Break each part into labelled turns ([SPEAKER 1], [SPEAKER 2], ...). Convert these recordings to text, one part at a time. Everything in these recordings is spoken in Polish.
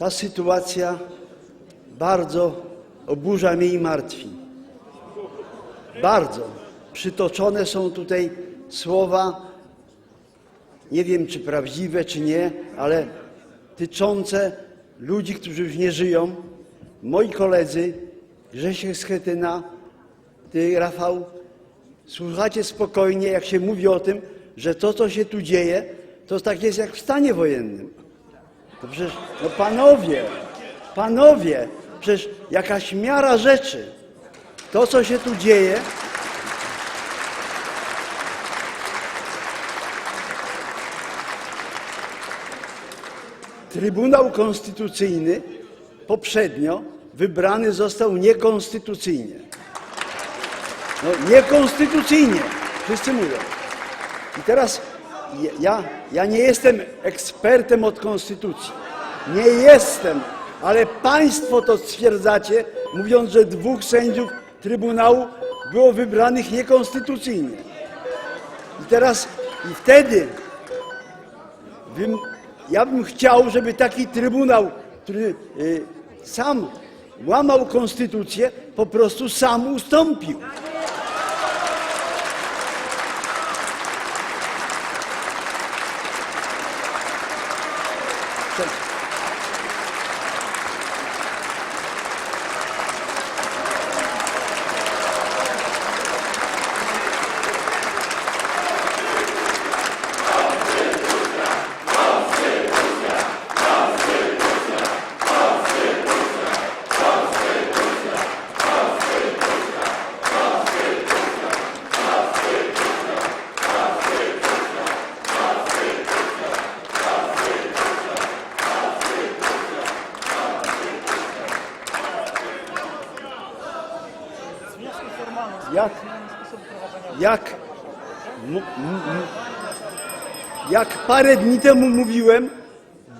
[SPEAKER 1] ta sytuacja bardzo oburza mnie i martwi. Bardzo. Przytoczone są tutaj słowa, nie wiem czy prawdziwe, czy nie, ale tyczące ludzi, którzy już nie żyją. Moi koledzy, Grzesiek Schetyna, ty, Rafał, słuchacie spokojnie, jak się mówi o tym, że to, co się tu dzieje, to tak jest jak w stanie wojennym. To przecież, no panowie, panowie, przecież jakaś miara rzeczy. To, co się tu dzieje, Trybunał Konstytucyjny poprzednio wybrany został niekonstytucyjnie. No, niekonstytucyjnie, wszyscy mówią. I teraz ja, ja nie jestem ekspertem od konstytucji. Nie jestem, ale państwo to stwierdzacie, mówiąc, że dwóch sędziów Trybunału było wybranych niekonstytucyjnie. I teraz, i wtedy bym, ja bym chciał, żeby taki Trybunał, który y, sam łamał konstytucję, po prostu sam ustąpił. Thank you. Jak, jak, jak parę dni temu mówiłem,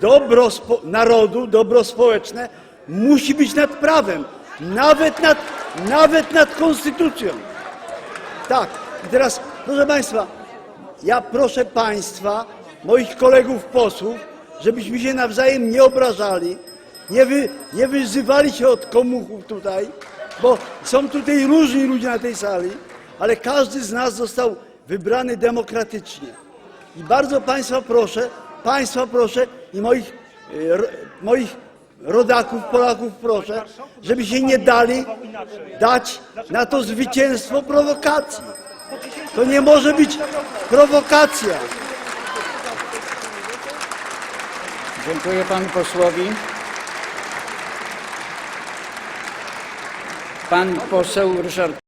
[SPEAKER 1] dobro narodu, dobro społeczne musi być nad prawem, nawet nad, nawet nad konstytucją. Tak. I teraz, proszę Państwa, ja proszę Państwa, moich kolegów posłów, żebyśmy się nawzajem nie obrażali, nie, wy, nie wyzywali się od komuchów tutaj, bo są tutaj różni ludzie na tej sali, ale każdy z nas został wybrany demokratycznie. I bardzo Państwa proszę, Państwa proszę i moich, e, moich rodaków, Polaków proszę, żeby się nie dali dać na to zwycięstwo prowokacji. To nie może być prowokacja.
[SPEAKER 2] Dziękuję panu posłowi. Pan poseł Ryszard